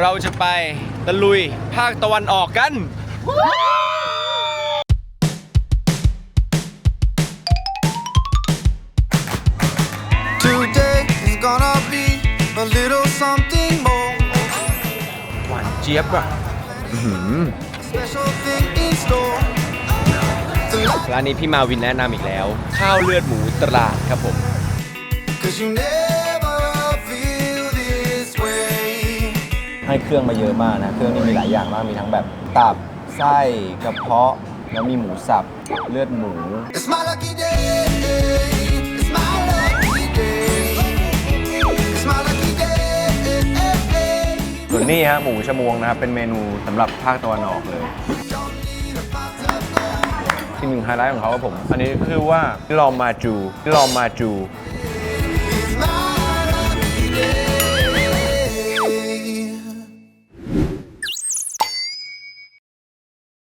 เราจะไปตะลุยภาคตะวันออกกัน Today is gonna be a little something more. หวานเจี๊ยบอะ Special thing in store. The light, ร้านนี้พี่มาวินแนะนำอีกแล้ว ข้าวเลือดหมูตราดครับผม cause you never ให้เครื่องมาเยอะมากนะ เครื่องนี่มีหลายอย่างมาก มีทั้งแบบตับ ไส้ กระเพาะ แล้วมีหมูสับ เลือดหมู It's my lucky day. It's my lucky day. It's my lucky day. ส่วนนี้ฮะหมูชะมวงนะครับ เป็นเมนูสำหรับภาคตะวันออกเลย ที่หนึ่งไฮไลท์ของเขาครับผม อันนี้ก็คือว่าลอมมาจูลอมมาจู